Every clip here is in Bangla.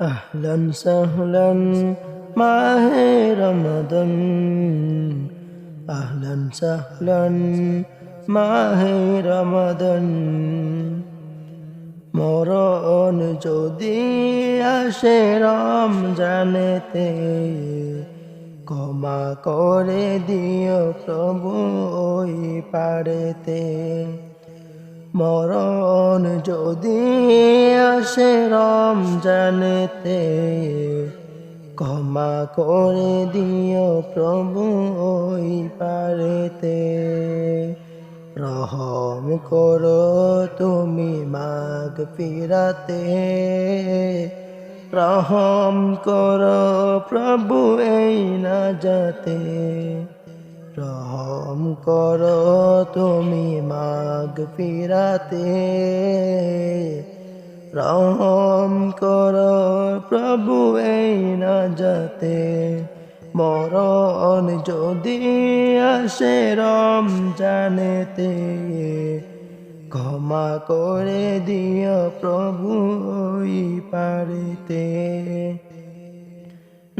আহলান সাহলান, মাহে রমাদান। আহলান সাহলান, মাহে রমাদান। মরণ যদি আসে রমজানেতে, ক্ষমা করে দিও প্রভু ওই পারেতে মরণ যদি আসে রমজানেতে, ক্ষমা করে দিও প্রভু ওই পারেতে। রহম করো তুমি মাগ ফিরাতে, রহম করো প্রভু এই না যাতে রহম করো তুমি মাগ ফিরাতে। রহম করো প্রভু এই না যাতে মরণ যদি আসে রম জানেতে ক্ষমা করে দিও প্রভু পারিতে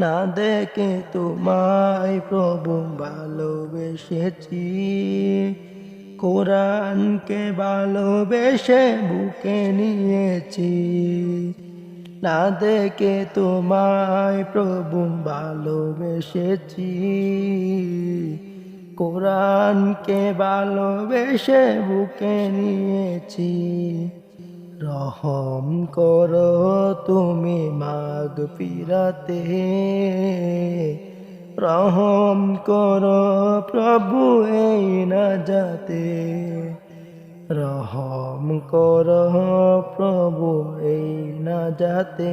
না দেখে তোমায় প্রভু ভালোবেসেছি। কোরআনকে ভালোবেসে বুকে নিয়েছি। না দেখে তোমায় প্রভু ভালোবেসেছি। কোরআনকে ভালোবেসে বুকে নিয়েছি। রহম করো তুমি মাগ ফিরাতে। রহম করো প্রভু এই না যাতে রহম করো প্রভু এই না যাতে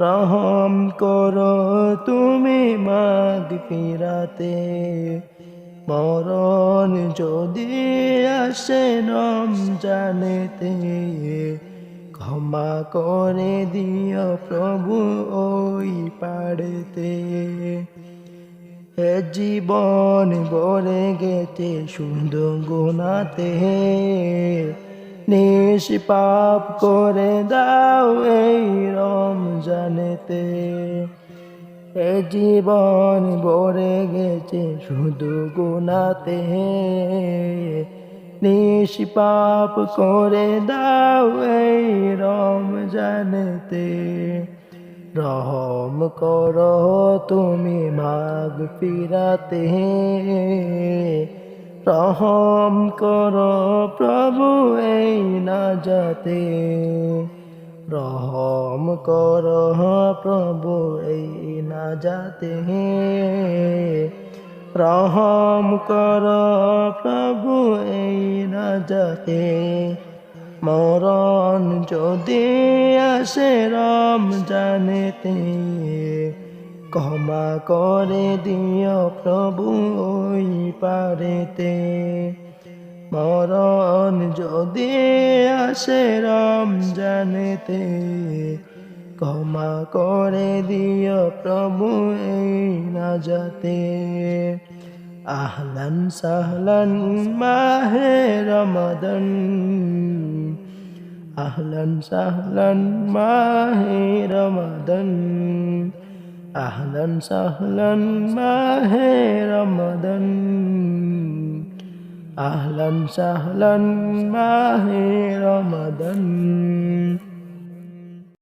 রহম করো তুমি মাগ ফিরাতে। মরণ যদি আসে জানেতে ক্ষমা করে দিও প্রভু ওই পাড়েতে। এ জীবন ভরে গেছে সুন্দর গুণাতে নিশ পাপ করে দাও এই রম জানেতে এ জীবন ভরে গেছে শুধু গুণাতে নিশ পাপ করে দাও এই রম জানতে রহম করো তুমি মাগ ফিরাতে। রহম করো প্রভু এই না যাতে রহম করো প্রভু, এই না যাতে রহম করো, প্রভু, এই না যাতে মরণ যদি আসে রম জানেতে ক্ষমা করে দিও প্রভু ওই পারেতে মরণ যদি আসে রম জানেতে ক্ষমা করে দিও প্রভু এই না যাতে আহলান সাহলান মাহে রমাদান, আহলান সাহলান মাহে রমাদান, আহলান সাহলান মাহে রমাদান। আহলান সাহলান মাহে রমাদান